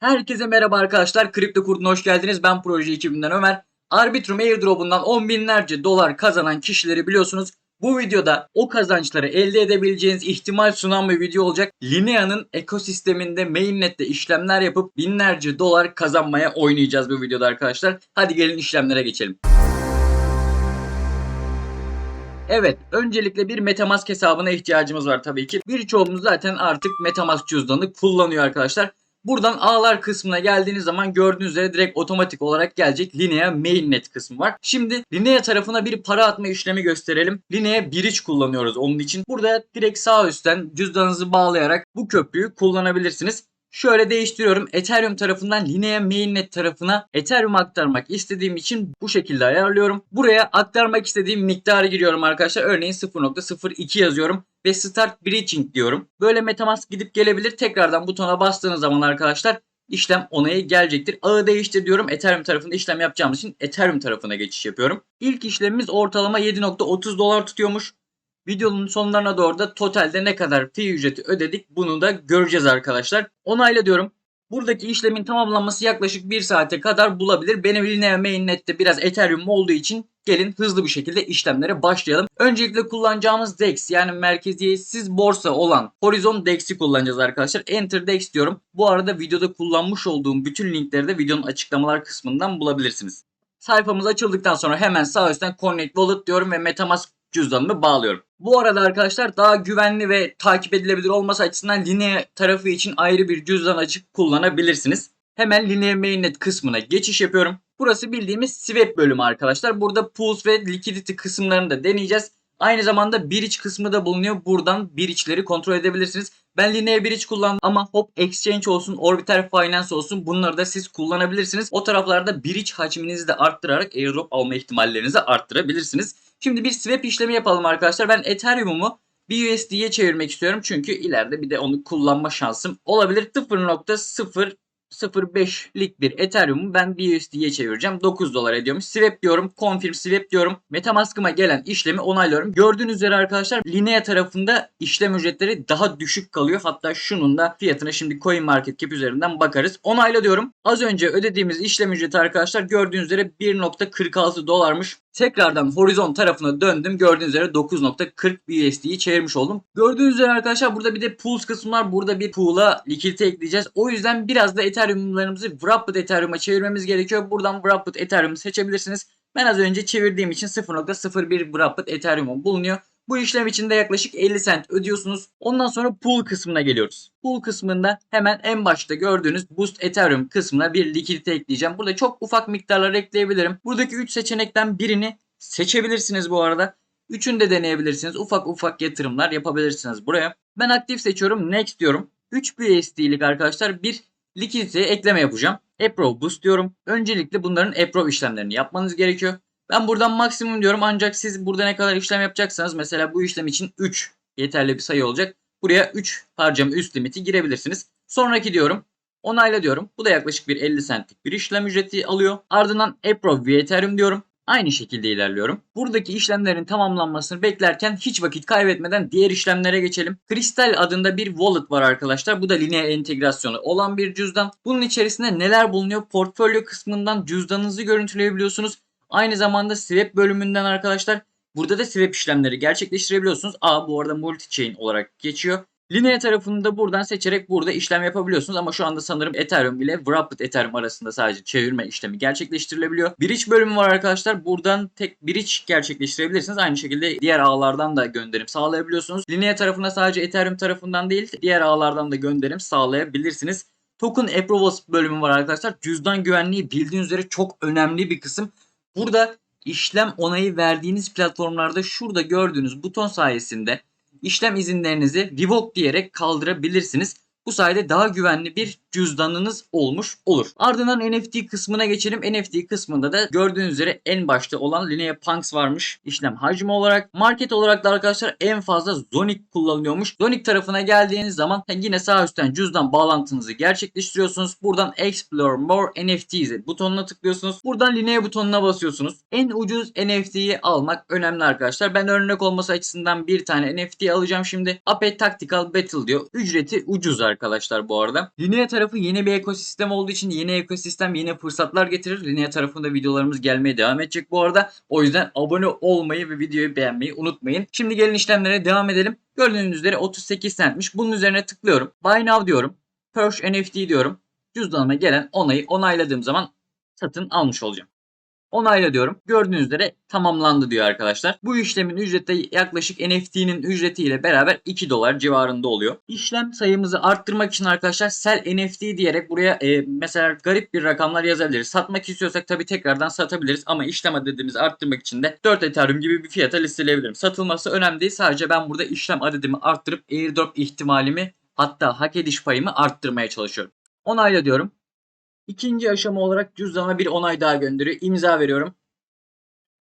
Herkese merhaba arkadaşlar. Kripto Kurdu'na hoş geldiniz. Ben proje ekibinden Ömer. Arbitrum Airdrop'undan on binlerce dolar kazanan kişileri biliyorsunuz. Bu videoda o kazançları elde edebileceğiniz ihtimal sunan bir video olacak. Linea'nın ekosisteminde mainnet'te işlemler yapıp binlerce dolar kazanmaya oynayacağız bu videoda arkadaşlar. Hadi gelin işlemlere geçelim. Evet, öncelikle bir Metamask hesabına ihtiyacımız var tabii ki. Birçoğumuz zaten artık Metamask cüzdanı kullanıyor arkadaşlar. Buradan ağlar kısmına geldiğiniz zaman gördüğünüz üzere direkt otomatik olarak gelecek Linea Mainnet kısmı var. Şimdi Linea tarafına bir para atma işlemi gösterelim. Linea Bridge kullanıyoruz onun için. Burada direkt sağ üstten cüzdanınızı bağlayarak bu köprüyü kullanabilirsiniz. Şöyle değiştiriyorum. Ethereum tarafından Linea Mainnet tarafına Ethereum aktarmak istediğim için bu şekilde ayarlıyorum. Buraya aktarmak istediğim miktarı giriyorum arkadaşlar. Örneğin 0.02 yazıyorum ve Start Bridging diyorum. Böyle Metamask gidip gelebilir. Tekrardan butona bastığınız zaman arkadaşlar işlem onayı gelecektir. Ağı değiştir diyorum. Ethereum tarafında işlem yapacağımız için Ethereum tarafına geçiş yapıyorum. İlk işlemimiz ortalama 7.30 dolar tutuyormuş. Videonun sonlarına doğru da totalde ne kadar fee ücreti ödedik bunu da göreceğiz arkadaşlar. Onayla diyorum. Buradaki işlemin tamamlanması yaklaşık 1 saate kadar bulabilir. Benim Linea Mainnet'te biraz Ethereum olduğu için gelin hızlı bir şekilde işlemlere başlayalım. Öncelikle kullanacağımız DEX yani merkeziyetsiz borsa olan Horizon DEX'i kullanacağız arkadaşlar. Enter DEX diyorum. Bu arada videoda kullanmış olduğum bütün linkleri de videonun açıklamalar kısmından bulabilirsiniz. Sayfamız açıldıktan sonra hemen sağ üstten Connect Wallet diyorum ve Metamask cüzdanımı bağlıyorum. Bu arada arkadaşlar daha güvenli ve takip edilebilir olması açısından Linea tarafı için ayrı bir cüzdan açıp kullanabilirsiniz. Hemen Linea Mainnet kısmına geçiş yapıyorum. Burası bildiğimiz swap bölümü arkadaşlar. Burada pools ve liquidity kısımlarını da deneyeceğiz. Aynı zamanda bridge kısmı da bulunuyor. Buradan bridge'leri kontrol edebilirsiniz. Ben Linea Bridge kullandım ama Hop Exchange olsun, Orbital Finance olsun bunları da siz kullanabilirsiniz. O taraflarda bridge hacminizi de arttırarak airdrop alma ihtimallerinizi arttırabilirsiniz. Şimdi bir swap işlemi yapalım arkadaşlar. Ben Ethereum'umu BUSD'ye çevirmek istiyorum. Çünkü ileride bir de onu kullanma şansım olabilir. 0.005'lik bir Ethereum'u ben BUSD'ye çevireceğim. 9 dolar ediyormuş. Swap diyorum. Confirm swap diyorum. Metamask'ıma gelen işlemi onaylıyorum. Gördüğünüz üzere arkadaşlar Linea tarafında işlem ücretleri daha düşük kalıyor. Hatta şunun da fiyatına şimdi CoinMarketCap üzerinden bakarız. Onayla diyorum. Az önce ödediğimiz işlem ücreti arkadaşlar gördüğünüz üzere 1.46 dolarmış. Tekrardan Horizon tarafına döndüm. Gördüğünüz üzere 9.40 BUSD'yi çevirmiş oldum. Gördüğünüz üzere arkadaşlar burada bir de pools kısmı var. Burada bir pool'a likidite ekleyeceğiz. O yüzden biraz da Ethereum'larımızı Wrapped Ethereum'a çevirmemiz gerekiyor. Buradan Wrapped Ethereum seçebilirsiniz. Ben az önce çevirdiğim için 0.01 Wrapped Ethereum bulunuyor. Bu işlem için de yaklaşık 50 cent ödüyorsunuz. Ondan sonra pool kısmına geliyoruz. Pool kısmında hemen en başta gördüğünüz Boost Ethereum kısmına bir likidite ekleyeceğim. Burada çok ufak miktarlar ekleyebilirim. Buradaki 3 seçenekten birini seçebilirsiniz bu arada. Üçünü de deneyebilirsiniz. Ufak ufak yatırımlar yapabilirsiniz buraya. Ben aktif seçiyorum. Next diyorum. 3 BUSD'lik arkadaşlar bir likiditeye ekleme yapacağım. Approve Boost diyorum. Öncelikle bunların approve işlemlerini yapmanız gerekiyor. Ben buradan maksimum diyorum ancak siz burada ne kadar işlem yapacaksanız mesela bu işlem için 3 yeterli bir sayı olacak. Buraya 3 harcama üst limiti girebilirsiniz. Sonraki diyorum. Onayla diyorum. Bu da yaklaşık bir 50 centlik bir işlem ücreti alıyor. Ardından Approve via Ethereum diyorum. Aynı şekilde ilerliyorum. Buradaki işlemlerin tamamlanmasını beklerken hiç vakit kaybetmeden diğer işlemlere geçelim. Crystal adında bir wallet var arkadaşlar. Bu da Linea entegrasyonu olan bir cüzdan. Bunun içerisinde neler bulunuyor? Portfolyo kısmından cüzdanınızı görüntüleyebiliyorsunuz. Aynı zamanda swap bölümünden arkadaşlar burada da swap işlemleri gerçekleştirebiliyorsunuz. A bu arada multi-chain olarak geçiyor. Linea tarafını da buradan seçerek burada işlem yapabiliyorsunuz ama şu anda sanırım Ethereum ile Wrapped Ethereum arasında sadece çevirme işlemi gerçekleştirilebiliyor. Bridge bölümü var arkadaşlar. Buradan tek bridge gerçekleştirebilirsiniz. Aynı şekilde diğer ağlardan da gönderim sağlayabiliyorsunuz. Linea tarafına sadece Ethereum tarafından değil diğer ağlardan da gönderim sağlayabilirsiniz. Token Approvals bölümü var arkadaşlar. Cüzdan güvenliği bildiğiniz üzere çok önemli bir kısım. Burada işlem onayı verdiğiniz platformlarda şurada gördüğünüz buton sayesinde işlem izinlerinizi revoke diyerek kaldırabilirsiniz. Bu sayede daha güvenli bir cüzdanınız olmuş olur. Ardından NFT kısmına geçelim. NFT kısmında da gördüğünüz üzere en başta olan Linea Punks varmış işlem hacmi olarak. Market olarak da arkadaşlar en fazla Zonic kullanılıyormuş. Zonic tarafına geldiğiniz zaman yine sağ üstten cüzdan bağlantınızı gerçekleştiriyorsunuz. Buradan Explore More NFTs butonuna tıklıyorsunuz. Buradan Linea butonuna basıyorsunuz. En ucuz NFT'yi almak önemli arkadaşlar. Ben örnek olması açısından bir tane NFT alacağım şimdi. Ape Tactical Battle diyor. Ücreti ucuz arkadaşlar bu arada. Linea tarafı tarafı yeni bir ekosistem olduğu için yeni ekosistem yeni fırsatlar getirir. Linea tarafında videolarımız gelmeye devam edecek bu arada. O yüzden abone olmayı ve videoyu beğenmeyi unutmayın. Şimdi gelin işlemlere devam edelim. Gördüğünüz üzere 38 centmiş. Bunun üzerine tıklıyorum. Buy now diyorum. Purge NFT diyorum. Cüzdanıma gelen onayı onayladığım zaman satın almış olacağım. Onayla diyorum. Gördüğünüz üzere tamamlandı diyor arkadaşlar. Bu işlemin ücreti yaklaşık NFT'nin ücretiyle beraber 2 dolar civarında oluyor. İşlem sayımızı arttırmak için arkadaşlar sell NFT diyerek buraya e, mesela garip bir rakamlar yazabiliriz. Satmak istiyorsak tabii tekrardan satabiliriz ama işlem adedimizi arttırmak için de 4 Ethereum gibi bir fiyata listeleyebilirim. Satılması önemli değil. Sadece ben burada işlem adedimi arttırıp airdrop ihtimalimi hatta hak ediş payımı arttırmaya çalışıyorum. Onayla diyorum. İkinci aşama olarak cüzdana bir onay daha gönderiyor. İmza veriyorum.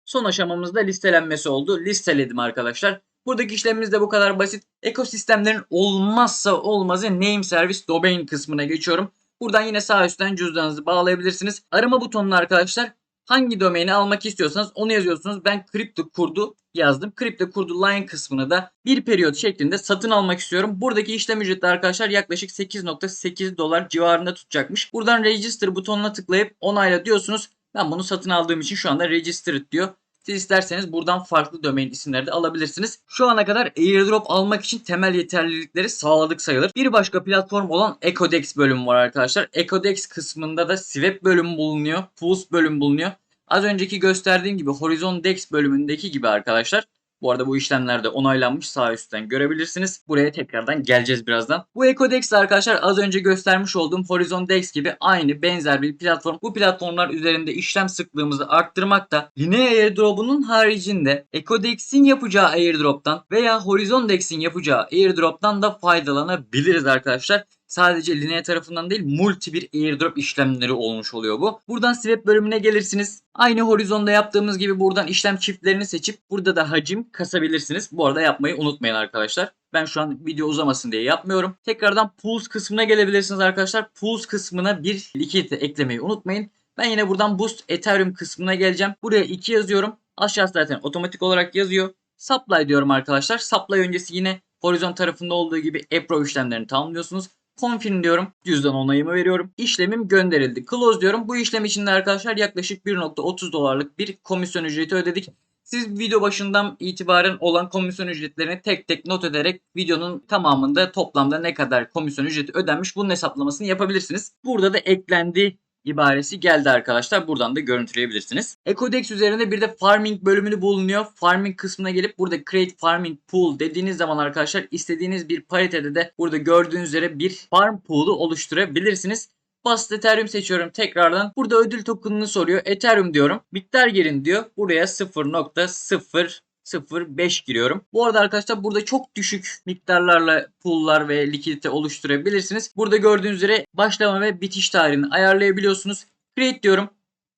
Son aşamamızda listelenmesi oldu. Listeledim arkadaşlar. Buradaki işlemimiz de bu kadar basit. Ekosistemlerin olmazsa olmazı name service domain kısmına geçiyorum. Buradan yine sağ üstten cüzdanınızı bağlayabilirsiniz. Arama butonuna arkadaşlar hangi domaini almak istiyorsanız onu yazıyorsunuz. Ben kripto kurdu yazdım. Kripto kurdu line kısmını da bir periyot şeklinde satın almak istiyorum. Buradaki işlem ücreti arkadaşlar yaklaşık 8.8 dolar civarında tutacakmış. Buradan register butonuna tıklayıp onayla diyorsunuz. Ben bunu satın aldığım için şu anda registered diyor. Siz isterseniz buradan farklı domain isimleri de alabilirsiniz. Şu ana kadar airdrop almak için temel yeterlilikleri sağladık sayılır. Bir başka platform olan Ecodex bölümü var arkadaşlar. Ecodex kısmında da Swap bölümü bulunuyor. Pulse bölümü bulunuyor. Az önceki gösterdiğim gibi Horizon Dex bölümündeki gibi arkadaşlar. Bu arada bu işlemlerde onaylanmış sağ üstten görebilirsiniz. Buraya tekrardan geleceğiz birazdan. Bu Ecodex arkadaşlar az önce göstermiş olduğum Horizon Dex gibi aynı benzer bir platform. Bu platformlar üzerinde işlem sıklığımızı arttırmakta. Linea airdrop'unun haricinde Ecodex'in yapacağı airdrop'tan veya Horizon Dex'in yapacağı airdrop'tan da faydalanabiliriz arkadaşlar sadece Linea tarafından değil multi bir airdrop işlemleri olmuş oluyor bu. Buradan swap bölümüne gelirsiniz. Aynı horizonda yaptığımız gibi buradan işlem çiftlerini seçip burada da hacim kasabilirsiniz. Bu arada yapmayı unutmayın arkadaşlar. Ben şu an video uzamasın diye yapmıyorum. Tekrardan pools kısmına gelebilirsiniz arkadaşlar. Pools kısmına bir likidite eklemeyi unutmayın. Ben yine buradan boost ethereum kısmına geleceğim. Buraya 2 yazıyorum. Aşağısı zaten otomatik olarak yazıyor. Supply diyorum arkadaşlar. Supply öncesi yine horizon tarafında olduğu gibi Appro işlemlerini tamamlıyorsunuz. Confirm diyorum. Cüzdan onayımı veriyorum. İşlemim gönderildi. Close diyorum. Bu işlem için de arkadaşlar yaklaşık 1.30 dolarlık bir komisyon ücreti ödedik. Siz video başından itibaren olan komisyon ücretlerini tek tek not ederek videonun tamamında toplamda ne kadar komisyon ücreti ödenmiş bunun hesaplamasını yapabilirsiniz. Burada da eklendi ibaresi geldi arkadaşlar. Buradan da görüntüleyebilirsiniz. Ecodex üzerinde bir de farming bölümünü bulunuyor. Farming kısmına gelip burada create farming pool dediğiniz zaman arkadaşlar istediğiniz bir paritede de burada gördüğünüz üzere bir farm pool'u oluşturabilirsiniz. Basit Ethereum seçiyorum tekrardan. Burada ödül token'ını soruyor. Ethereum diyorum. Miktar girin diyor. Buraya 0.0 0.5 giriyorum. Bu arada arkadaşlar burada çok düşük miktarlarla pool'lar ve likidite oluşturabilirsiniz. Burada gördüğünüz üzere başlama ve bitiş tarihini ayarlayabiliyorsunuz. Create diyorum.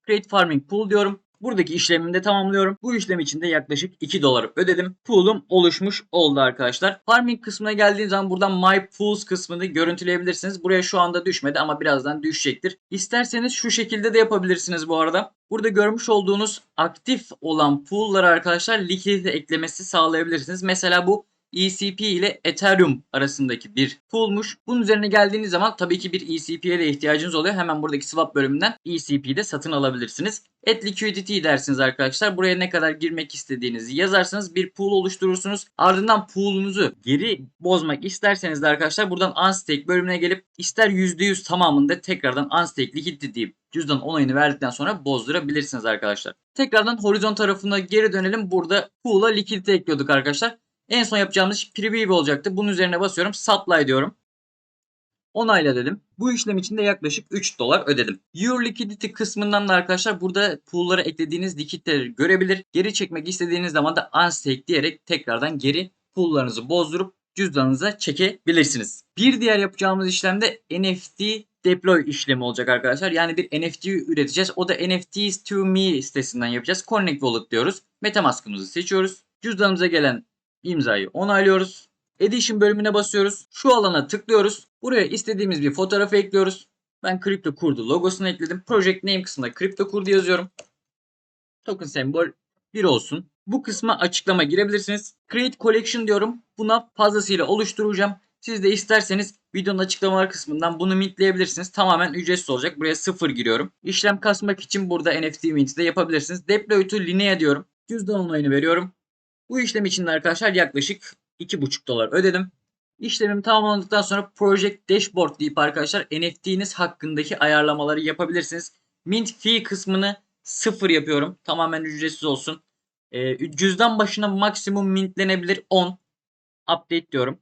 Create Farming Pool diyorum. Buradaki işlemimi de tamamlıyorum. Bu işlem için de yaklaşık 2 dolar ödedim. Pool'um oluşmuş oldu arkadaşlar. Farming kısmına geldiğiniz zaman buradan My Pools kısmını görüntüleyebilirsiniz. Buraya şu anda düşmedi ama birazdan düşecektir. İsterseniz şu şekilde de yapabilirsiniz bu arada. Burada görmüş olduğunuz aktif olan pool'lara arkadaşlar likidite eklemesi sağlayabilirsiniz. Mesela bu ECP ile Ethereum arasındaki bir pool'muş. Bunun üzerine geldiğiniz zaman tabii ki bir ECP'ye de ihtiyacınız oluyor. Hemen buradaki swap bölümünden ECP'yi de satın alabilirsiniz. Add liquidity dersiniz arkadaşlar. Buraya ne kadar girmek istediğinizi yazarsınız. Bir pool oluşturursunuz. Ardından pool'unuzu geri bozmak isterseniz de arkadaşlar buradan unstake bölümüne gelip ister %100 tamamında tekrardan unstake liquidity deyip cüzdan onayını verdikten sonra bozdurabilirsiniz arkadaşlar. Tekrardan horizon tarafına geri dönelim. Burada pool'a likidite ekliyorduk arkadaşlar. En son yapacağımız iş preview olacaktı. Bunun üzerine basıyorum. Supply diyorum. Onayla dedim. Bu işlem için de yaklaşık 3 dolar ödedim. Your Liquidity kısmından da arkadaşlar burada pool'lara eklediğiniz likiditeleri görebilir. Geri çekmek istediğiniz zaman da unstake diyerek tekrardan geri pool'larınızı bozdurup cüzdanınıza çekebilirsiniz. Bir diğer yapacağımız işlem de NFT deploy işlemi olacak arkadaşlar. Yani bir NFT üreteceğiz. O da NFTs to me sitesinden yapacağız. Connect Wallet diyoruz. Metamask'ımızı seçiyoruz. Cüzdanımıza gelen imzayı onaylıyoruz. Edition bölümüne basıyoruz. Şu alana tıklıyoruz. Buraya istediğimiz bir fotoğrafı ekliyoruz. Ben kripto kurdu logosunu ekledim. Project name kısmında kripto kurdu yazıyorum. Token sembol 1 olsun. Bu kısma açıklama girebilirsiniz. Create collection diyorum. Buna fazlasıyla oluşturacağım. Siz de isterseniz videonun açıklamalar kısmından bunu mintleyebilirsiniz. Tamamen ücretsiz olacak. Buraya sıfır giriyorum. İşlem kasmak için burada NFT mint de yapabilirsiniz. Deploy to Linea diyorum. Cüzdan onayını veriyorum. Bu işlem için arkadaşlar yaklaşık 2,5 dolar ödedim. İşlemim tamamlandıktan sonra Project Dashboard deyip arkadaşlar NFT'niz hakkındaki ayarlamaları yapabilirsiniz. Mint fee kısmını sıfır yapıyorum. Tamamen ücretsiz olsun. Ee, cüzdan başına maksimum mintlenebilir 10. Update diyorum.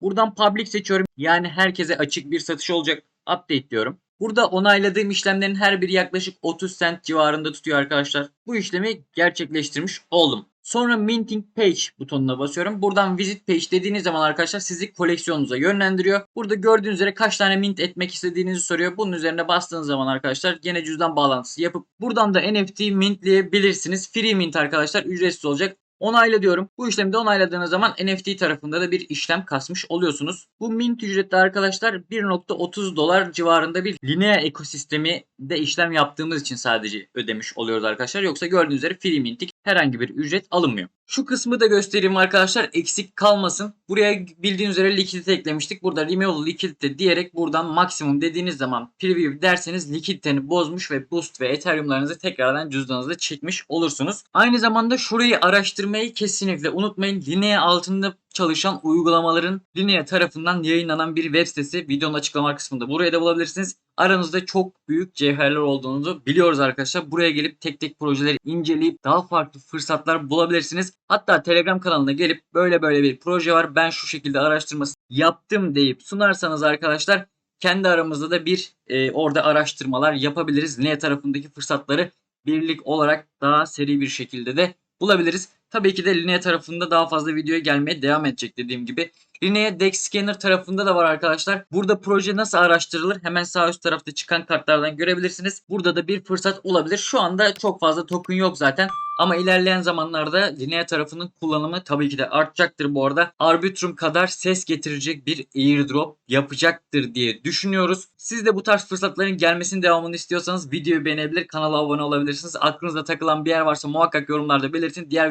Buradan public seçiyorum. Yani herkese açık bir satış olacak. Update diyorum. Burada onayladığım işlemlerin her biri yaklaşık 30 cent civarında tutuyor arkadaşlar. Bu işlemi gerçekleştirmiş oldum. Sonra minting page butonuna basıyorum. Buradan visit page dediğiniz zaman arkadaşlar sizi koleksiyonunuza yönlendiriyor. Burada gördüğünüz üzere kaç tane mint etmek istediğinizi soruyor. Bunun üzerine bastığınız zaman arkadaşlar gene cüzdan bağlantısı yapıp buradan da NFT mintleyebilirsiniz. Free mint arkadaşlar ücretsiz olacak. Onayla diyorum. Bu işlemi de onayladığınız zaman NFT tarafında da bir işlem kasmış oluyorsunuz. Bu mint ücreti arkadaşlar 1.30 dolar civarında bir Linea ekosistemi de işlem yaptığımız için sadece ödemiş oluyoruz arkadaşlar. Yoksa gördüğünüz üzere free mintik herhangi bir ücret alınmıyor. Şu kısmı da göstereyim arkadaşlar eksik kalmasın. Buraya bildiğiniz üzere likidite eklemiştik. Burada remove likidite diyerek buradan maksimum dediğiniz zaman preview derseniz likiditeni bozmuş ve boost ve ethereumlarınızı tekrardan cüzdanınıza çekmiş olursunuz. Aynı zamanda şurayı araştırmayı kesinlikle unutmayın. Linea altında çalışan uygulamaların Linea tarafından yayınlanan bir web sitesi videonun açıklama kısmında. Buraya da bulabilirsiniz. Aranızda çok büyük cevherler olduğunu biliyoruz arkadaşlar. Buraya gelip tek tek projeleri inceleyip daha farklı fırsatlar bulabilirsiniz. Hatta Telegram kanalına gelip böyle böyle bir proje var ben şu şekilde araştırması yaptım deyip sunarsanız arkadaşlar kendi aramızda da bir e, orada araştırmalar yapabiliriz. Linea tarafındaki fırsatları birlik olarak daha seri bir şekilde de bulabiliriz. Tabii ki de Linea tarafında daha fazla videoya gelmeye devam edecek dediğim gibi. Linea Dex Scanner tarafında da var arkadaşlar. Burada proje nasıl araştırılır? Hemen sağ üst tarafta çıkan kartlardan görebilirsiniz. Burada da bir fırsat olabilir. Şu anda çok fazla token yok zaten. Ama ilerleyen zamanlarda Linea tarafının kullanımı tabii ki de artacaktır bu arada. Arbitrum kadar ses getirecek bir airdrop yapacaktır diye düşünüyoruz. Siz de bu tarz fırsatların gelmesinin devamını istiyorsanız videoyu beğenebilir, kanala abone olabilirsiniz. Aklınızda takılan bir yer varsa muhakkak yorumlarda belirtin. Diğer